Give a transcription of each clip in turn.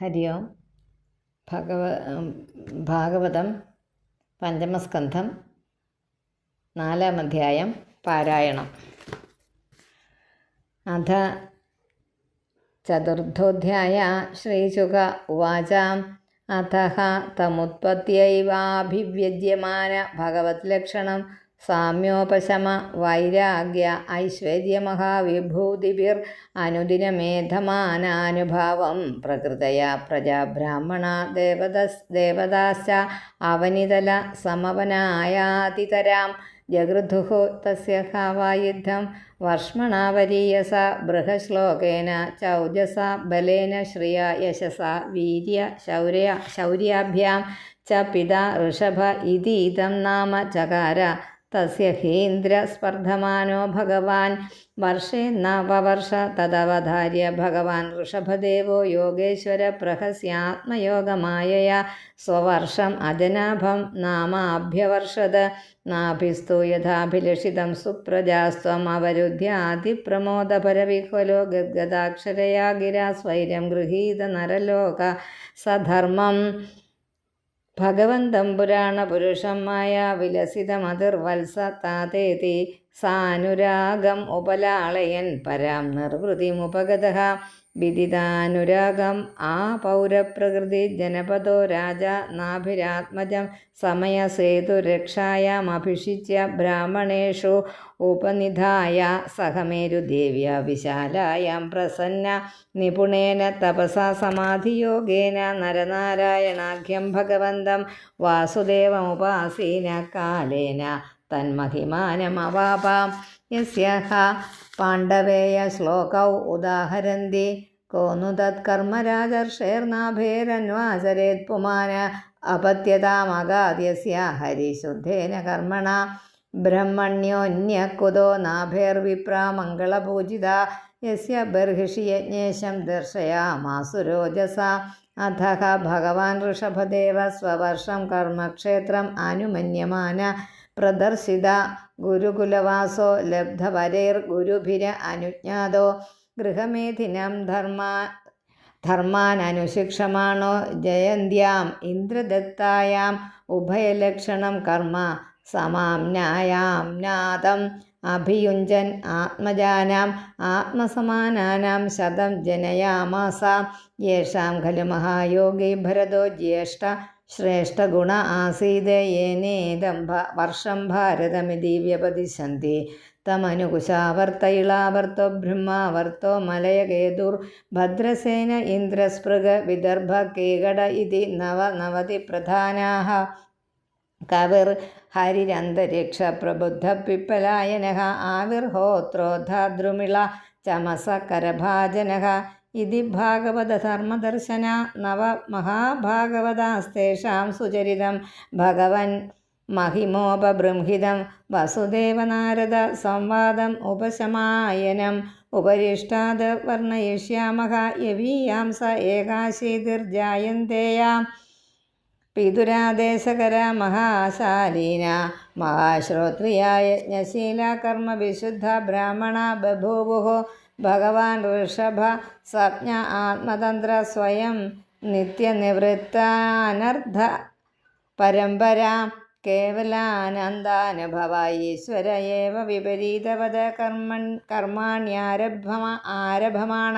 ഹരി ഓം ഭഗവ ഭാഗവതം പഞ്ചമസ്കന്ധം നാലാം അധ്യായം പാരായണം അധ ചതുർത്ഥോധ്യായ ശ്രീശുക ഉവാച അഥ തമുത്പത്യൈവാഭിവ്യജ്യമാന ഭഗവത് ലക്ഷണം സാമ്യോപശമ വൈരാഗ്യ ഐശ്വര്യമഹാവിഭൂതിഭിർ അനുദിനമേധമാനാനുഭാവം പ്രകൃതയ പ്രജാബ്രാഹ്മണ ദേവതസ് അവനിതല സമവനായാതിതരാം ജഗൃധുഃ തസ്യ വർഷ്മണാവരീയസ ബൃഹശ്ലോകേന ചൗജസ ബലേന ശ്രിയ യശസ വീര്യ ശൗര്യ ശൗര്യാഭ്യാം ച പിത ഋഷഭ ഇതീതം നാമ ചകാര തസ്യ ഹേന്ദ്രസ്പർദ്ധമാനോ ഭഗവാൻ വർഷേ നവവർഷ തദവധാര്യ ഭഗവാൻ ഋഷഭദേവോ യോഗേശ്വര പ്രഹസ്യാത്മയോഗമായയ സ്വവർഷം അജനാഭം നാമാഭ്യവർഷത് നാഭിസ്തു യഥാഭിലഷിതം സുപ്രജാസ്ത്വം അവരുദ്ധ്യാതിപ്രമോദപരവിഹ്വലോ ഗദ്ഗദാക്ഷരയാ ഗിരാ സ്വൈരം ഗൃഹീത നരലോക സധർമ്മം ഭഗവന്തം പുരാണപുരുഷമായ വിലസിതമതിർവത്സ താതേതി സാനുരാഗം ഉപലാളയൻ പരാം നിർവൃതിമുപഗത വിദിതാനുരാഗം ആ പൗരപ്രകൃതി ജനപദോ രാജ നാഭിരാത്മജം സമയസേതുരക്ഷായാമഭിഷിച്യ ബ്രാഹ്മണേഷു ഉപനിധായ സഹമേരുദേവ്യ വിശാലായാം പ്രസന്ന നിപുണേന തപസാ സമാധിയോഗേന നരനാരായണാഖ്യം ഭഗവന്തം വാസുദേവമുപാസീന കാലേന തന്മഹിമാനമവാപാം. യസ്യഹ പാണ്ഡവേയ ശ്ലോകൗ ഉദാഹരന്തി. കോന്നു തത്കർമ്മരാജർഷേർനാഭേരന്വാചരേത് പുമാന. അപത്യതാമഗാദ്യസ്യ ഹരിശുദ്ധേന കർമ്മണ. ബ്രഹ്മണ്യോന്യക്കുതോ നാഭേർവിപ്രാ മംഗളപൂജിത. യസ്യ ബർഹിഷി യജ്ഞേശം ദർശയാമാസുരോജസ അഥ ഭഗവാൻ ഋഷഭദേവ സ്വവർഷം കർമ്മക്ഷേത്രം അനുമന്യമാന പ്രദർശിത ഗുരുകുലവാസോ ലബ്ധവരേർ ഗുരുഭിര അനുജ്ഞാതോ ഗൃഹമേധിനം ധർമ്മ ധർമാനനുശിക്ഷമാണോ ജയന്ത്യാം ഇന്ദ്രദത്തായാം ഉഭയലക്ഷണം കർമ്മ സമാംനായാം നാദം അഭിയുഞ്ജൻ ആത്മജാനാം ആത്മസമാനാനാം ശതം ജനയാമാസ. യേഷാം ഖലു മഹായോഗി ഭരതോ ജ്യേഷ്ഠ ശ്രേഷ്ഠഗുണ ആസീത് യേനേദം വർഷം ഭാരതമിതി വ്യപതിശന്തി തമനുകുശാവർത്ത ഇളാവർത്തോ ബ്രഹ്മാവർത്തോ മലയകേതുർ ഭദ്രസേന ഇന്ദ്രസ്പൃഗ വിദർഭ കേകട ഇതി നവ നവതി പ്രധാനാः കവിർ ഹരിരന്തരിക്ഷ പ്രബുദ്ധ പിപ്പലായന ആവിർഹോത്രോധാദ്രുമിള ചമസ കരഭാജന ഇതി ഭാഗവതധർമ്മദർശന നവ മഹാഭാഗവതാസ്തേഷാം സുചരിതം ഭഗവൻ മഹിമോപബൃംഹിതം വസുദേവനാരദ സംവാദം ഉപശമായനം ഉപരിഷ്ടാത് വർണയിഷ്യാമ യവീയാംസ ഏകാശീതിർജായന്തേയാം പിതുരാദേശകര മഹാശാലീന മഹാശ്രോത്രിയായ കർമ്മ വിശുദ്ധ ബ്രാഹ്മണ ബഭൂവുഹു ഭഗവാൻ ഋഷഭ സ്വപ്ന ആത്മതന്ത്ര സ്വയം നിത്യനിവൃത്താനർദ്ധ പരമ്പര കേവലാനന്ദാനുഭവ ഈശ്വര ഏവ വിപരീതവത കർമ്മൺ കർമാണ്യാരഭമ ആരഭമാണ.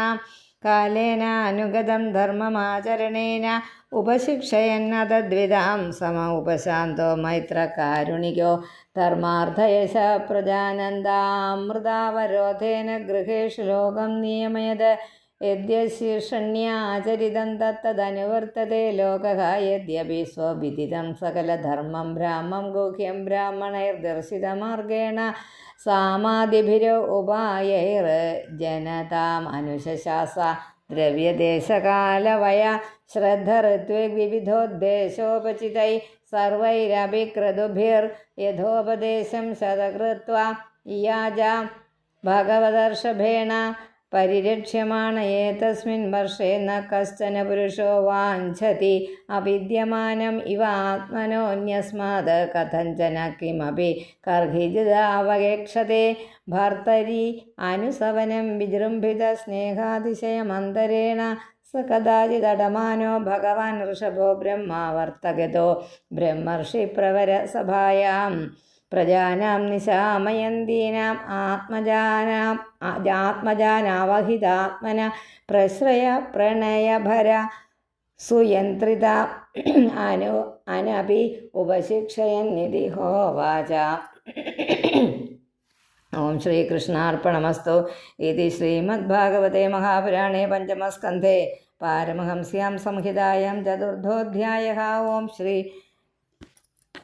കാലേന അനുഗതം ധർമ്മമാചരണേന ഉപശിക്ഷയന്നതദ്വിധാം സമ ഉപശാന്തോ മൈത്രകാരുണികോ ധർമാർത്ഥയശ പ്രജാനന്ദാമൃതാവരോധേന ഗൃഹേഷു ലോകം നിയമയത് യദ്യശീർഷണ്യാചരിതം തത്തതനുവർത്തതേ ലോകः യദ്യപി സ്വവിദിതം സകലധർമ്മം ബ്രാഹ്മം ഗുഹ്യം ബ്രാഹ്മണൈർദർശിതമാർഗേണ സാമാദിഭിരോ ഉപായൈർ ജനതാം അനുശാസ ദ്രവ്യദേശകാലവയ ശ്രദ്ധ ഋത്വിവിധോദ്ദേശോപചിതൈ സർവൈരഭിക്രതുഭിർ യഥോപദേശം ശതകൃത്വ ഇയാജ ഭഗവദർഷഭേണ പരിരക്ഷ്യമാണ് ഏതസ്മിൻ വർഷേ ന കശ്ചന പുരുഷോ വാഞ്ചതി. അവിദ്യമാനം ഇവ ആത്മനോന്യസ്മാത്. കഥഞ്ചന കിമപി കർഹിജിതാവകേക്ഷതേ. ഭർത്തരി അനുസവനം വിജൃംഭിത സ്നേഹാതിശയമന്തരേണ. സ കഥാചിതടമാനോ ഭഗവാൻ ഋഷഭോ ബ്രഹ്മാവർത്തകതോ ബ്രഹ്മർഷി പ്രവര പ്രവരസഭായാം. प्रजानां निशामयन्तीनाम् आत्मजानाम् आत्मजानावहितात्मन प्रणय भर सुयन्त्रिता अनु अनपि उपशिक्षयन्निति होवाच। ओं श्रीकृष्णार्पणमस्तु। इति श्रीमद्भागवते महापुराणे पंचमस्कंधे पारमहंस्यां संहितायां चतुर्थोऽध्यायः। ओम श्री